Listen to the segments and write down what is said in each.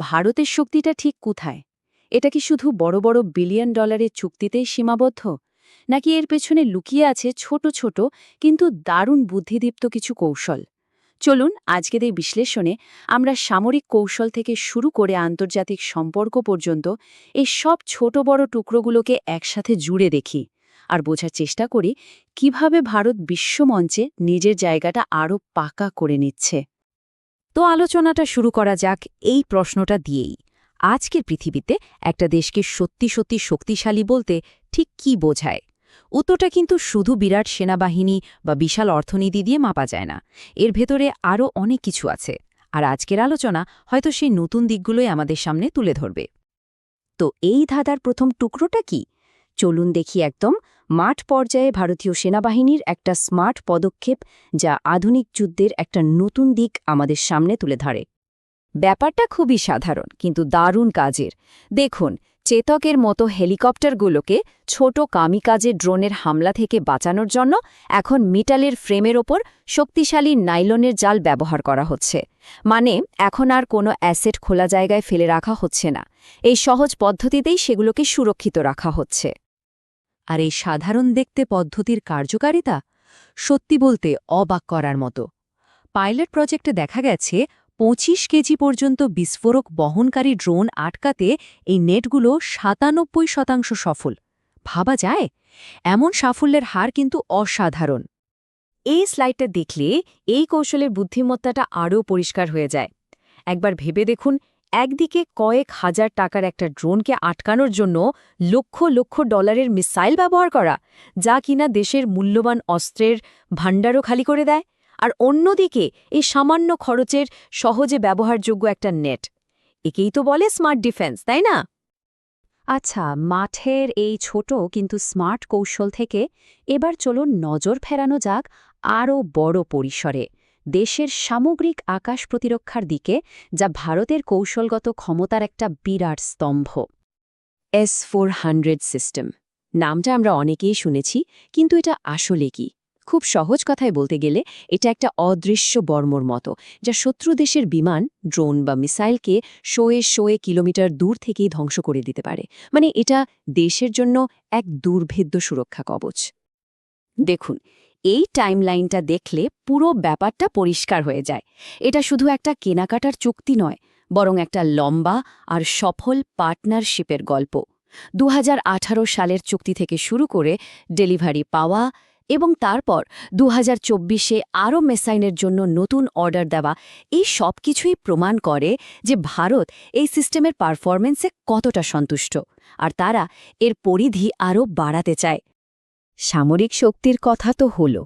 ভারতের শক্তিটা ঠিক কোথায়? এটা কি শুধু বড় বড় বিলিয়ন ডলারের চুক্তিতেই সীমাবদ্ধ? নাকি এর পেছনে লুকিয়ে আছে ছোট ছোট, কিন্তু দারুণ বুদ্ধিদীপ্ত কিছু কৌশল? চলুন আজকের এই বিশ্লেষণে আমরা সামরিক কৌশল থেকে শুরু করে আন্তর্জাতিক সম্পর্ক পর্যন্ত এই সব ছোট বড় টুকরোগুলোকে একসাথে জুড়ে দেখি আর বোঝার চেষ্টা করি কীভাবে ভারত বিশ্বমঞ্চে নিজের জায়গাটা আরও পাকা করে নিচ্ছে। তো আলোচনাটা শুরু করা যাক এই প্রশ্নটা দিয়েই। আজকের পৃথিবীতে একটা দেশকে সত্যি সত্যি শক্তিশালী বলতে ঠিক কি বোঝায়? উত্তরটা কিন্তু শুধু বিরাট সেনাবাহিনী বা বিশাল অর্থনীতি দিয়ে মাপা যায় না। এর ভেতরে আরও অনেক কিছু আছে। আর আজকের আলোচনা হয়তো সেই নতুন দিকগুলোই আমাদের সামনে তুলে ধরবে। তো এই ধাঁধার প্রথম টুকরোটা কি? চলুন দেখি একদম মাঠ পর্যায়ে ভারতীয় সেনাবাহিনীর একটা স্মার্ট পদক্ষেপ যা আধুনিক যুদ্ধের একটা নতুন দিক আমাদের সামনে তুলে ধরে। ব্যাপারটা খুবই সাধারণ, কিন্তু দারুণ কাজের। দেখুন, চেতকের মতো হেলিকপ্টারগুলোকে ছোট কামিকাজে ড্রোনের হামলা থেকে বাঁচানোর জন্য এখন মিটালের ফ্রেমের ওপর শক্তিশালী নাইলনের জাল ব্যবহার করা হচ্ছে। মানে এখন আর কোনো অ্যাসেট খোলা জায়গায় ফেলে রাখা হচ্ছে না। এই সহজ পদ্ধতিতেই সেগুলোকে সুরক্ষিত রাখা হচ্ছে। আর এই সাধারণ দেখতে পদ্ধতির কার্যকারিতা সত্যি বলতে অবাক করার মতো। পাইলট প্রজেক্টে দেখা গেছে, পঁচিশ কেজি পর্যন্ত বিস্ফোরক বহনকারী ড্রোন আটকাতে এই নেটগুলো সাতানব্বই শতাংশ সফল। ভাবা যায়, এমন সাফল্যের হার কিন্তু অসাধারণ। এই স্লাইডটা দেখলে এই কৌশলের বুদ্ধিমত্তাটা আরও পরিষ্কার হয়ে যায়। একবার ভেবে দেখুন একদিকে কয়েক হাজার টাকার একটা ড্রোনকে আটকানোর জন্য লক্ষ লক্ষ ডলারের মিসাইল ব্যবহার করা, যা কিনা দেশের মূল্যবান অস্ত্রের ভাণ্ডারও খালি করে দেয়, আর অন্যদিকে এই সামান্য খরচের সহজে ব্যবহারযোগ্য একটা নেট। একেই তো বলে স্মার্ট ডিফেন্স, তাই না? আচ্ছা মাঠের এই ছোট কিন্তু স্মার্ট কৌশল থেকে এবার চলুন নজর ফেরানো যাক আরও বড় পরিসরে। দেশের সামগ্রিক আকাশ প্রতিরক্ষার দিকে, যা ভারতের কৌশলগত ক্ষমতার একটা বিরাট স্তম্ভ। এস ফোর সিস্টেম নামটা আমরা অনেকেই শুনেছি, কিন্তু এটা আসলে কি? খুব সহজ কথায় বলতে গেলে, এটা একটা অদৃশ্য বর্মর মতো, যা শত্রু দেশের বিমান, ড্রোন বা মিসাইলকে শোয়ে শোয়ে কিলোমিটার দূর থেকেই ধ্বংস করে দিতে পারে। মানে এটা দেশের জন্য এক দুর্ভেদ্য সুরক্ষা কবচ। দেখুন এই টাইমলাইনটা দেখলে পুরো ব্যাপারটা পরিষ্কার হয়ে যায়। এটা শুধু একটা কেনাকাটার চুক্তি নয়, বরং একটা লম্বা আর সফল পার্টনারশিপের গল্প। দুহাজার আঠারো সালের চুক্তি থেকে শুরু করে ডেলিভারি পাওয়া এবং তারপর দু হাজার চব্বিশে আরও মেসাইনের জন্য নতুন অর্ডার দেওয়া, এই সব কিছুই প্রমাণ করে যে ভারত এই সিস্টেমের পারফরমেন্সে কতটা সন্তুষ্ট। আর তারা এর পরিধি আরও বাড়াতে চায়। সামরিক শক্তির কথা তো হল,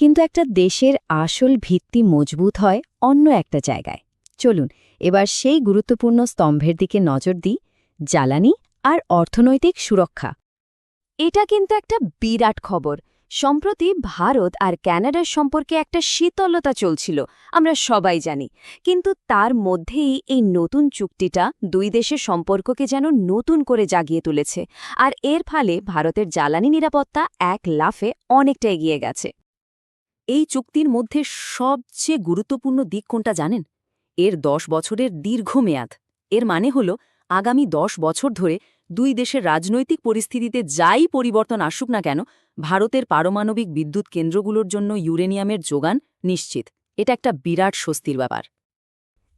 কিন্তু একটা দেশের আসল ভিত্তি মজবুত হয় অন্য একটা জায়গায়। চলুন, এবার সেই গুরুত্বপূর্ণ স্তম্ভের দিকে নজর দিই, জ্বালানি আর অর্থনৈতিক সুরক্ষা। এটা কিন্তু একটা বিরাট খবর সম্প্রতি ভারত আর ক্যানাডার সম্পর্কে একটা শীতলতা চলছিল, আমরা সবাই জানি। কিন্তু তার মধ্যেই এই নতুন চুক্তিটা দুই দেশের সম্পর্ককে যেন নতুন করে জাগিয়ে তুলেছে, আর এর ফলে ভারতের জ্বালানি নিরাপত্তা এক লাফে অনেকটা এগিয়ে গেছে। এই চুক্তির মধ্যে সবচেয়ে গুরুত্বপূর্ণ দিক কোনটা জানেন? এর দশ বছরের দীর্ঘমেয়াদ। এর মানে হল, আগামী দশ বছর ধরে দুই দেশের রাজনৈতিক পরিস্থিতিতে যাই পরিবর্তন আসুক না কেন, ভারতের পারমাণবিক বিদ্যুৎ কেন্দ্রগুলোর জন্য ইউরেনিয়ামের যোগান নিশ্চিত। এটা একটা বিরাট স্বস্তির ব্যাপার।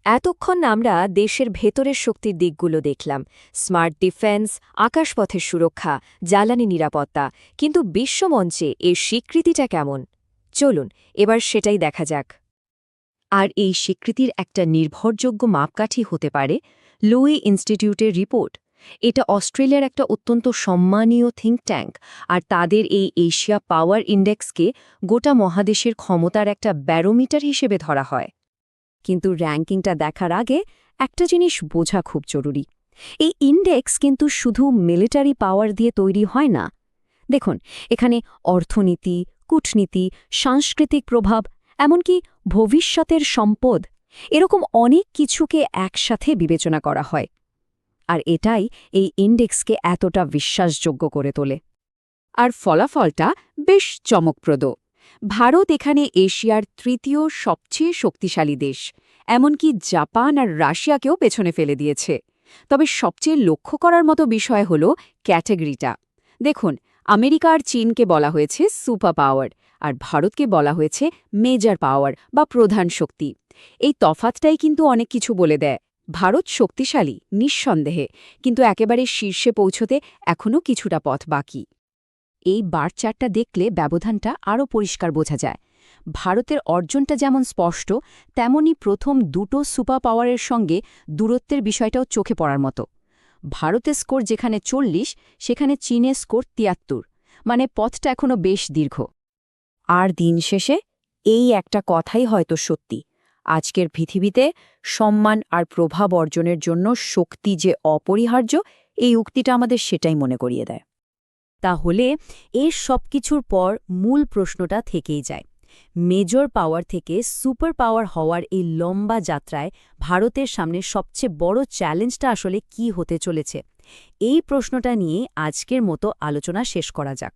এতক্ষণ আমরা দেশের ভেতরের শক্তির দিকগুলো দেখলাম। স্মার্ট ডিফেন্স, আকাশপথের সুরক্ষা, জ্বালানি নিরাপত্তা। কিন্তু বিশ্বমঞ্চে এর স্বীকৃতিটা কেমন? চলুন, এবার সেটাই দেখা যাক। আর এই স্বীকৃতির একটা নির্ভরযোগ্য মাপকাঠি হতে পারে লুই ইনস্টিটিউটের রিপোর্ট। এটা অস্ট্রেলিয়ার একটা অত্যন্ত সম্মানীয় থিঙ্ক ট্যাঙ্ক আর তাদের এই এশিয়া পাওয়ার ইন্ডেক্সকে গোটা মহাদেশের ক্ষমতার একটা ব্যারোমিটার হিসেবে ধরা হয়। কিন্তু র্যাঙ্কিংটা দেখার আগে একটা জিনিস বোঝা খুব জরুরি। এই ইন্ডেক্স কিন্তু শুধু মিলিটারি পাওয়ার দিয়ে তৈরি হয় না। দেখুন, এখানে অর্থনীতি, কূটনীতি, সাংস্কৃতিক প্রভাব, এমনকি ভবিষ্যতের সম্পদ, এরকম অনেক কিছুকে একসাথে বিবেচনা করা হয়। আর এটাই এই ইন্ডেক্সকে এতটা বিশ্বাসযোগ্য করে তোলে। আর ফলাফলটা বেশ চমকপ্রদ। ভারত এখানে এশিয়ার তৃতীয় সবচেয়ে শক্তিশালী দেশ। এমনকি জাপান আর রাশিয়াকেও পেছনে ফেলে দিয়েছে। তবে সবচেয়ে লক্ষ্য করার মতো বিষয় হল ক্যাটাগরিটা। দেখুন, আমেরিকা আর চীনকে বলা হয়েছে সুপার পাওয়ার আর ভারতকে বলা হয়েছে মেজর পাওয়ার বা প্রধান শক্তি। এই তফাতটাই কিন্তু অনেক কিছু বলে দেয়। ভারত শক্তিশালী, নিঃসন্দেহে, কিন্তু একেবারে শীর্ষে পৌঁছতে এখনও কিছুটা পথ বাকি। এই বার চারটা দেখলে ব্যবধানটা আরও পরিষ্কার বোঝা যায়। ভারতের অর্জনটা যেমন স্পষ্ট, তেমনি প্রথম দুটো সুপার পাওয়ারের সঙ্গে দূরত্বের বিষয়টাও চোখে পড়ার মতো। ভারতের স্কোর যেখানে চল্লিশ, সেখানে চীনের স্কোর তিয়াত্তর মানে পথটা এখনও বেশ দীর্ঘ। আর দিন শেষে এই একটা কথাই হয়তো সত্যি আজকের পৃথিবীতে সম্মান আর প্রভাব অর্জনের জন্য শক্তি যে অপরিহার্য, এই উক্তিটা আমাদের সেটাই মনে করিয়ে দেয়। তাহলে এর সব কিছুর পর মূল প্রশ্নটা থেকেই যায়। মেজর পাওয়ার থেকে সুপার পাওয়ার হওয়ার এই লম্বা যাত্রায় ভারতের সামনে সবচেয়ে বড় চ্যালেঞ্জটা আসলে কি হতে চলেছে, এই প্রশ্নটা নিয়ে আজকের মতো আলোচনা শেষ করা যাক।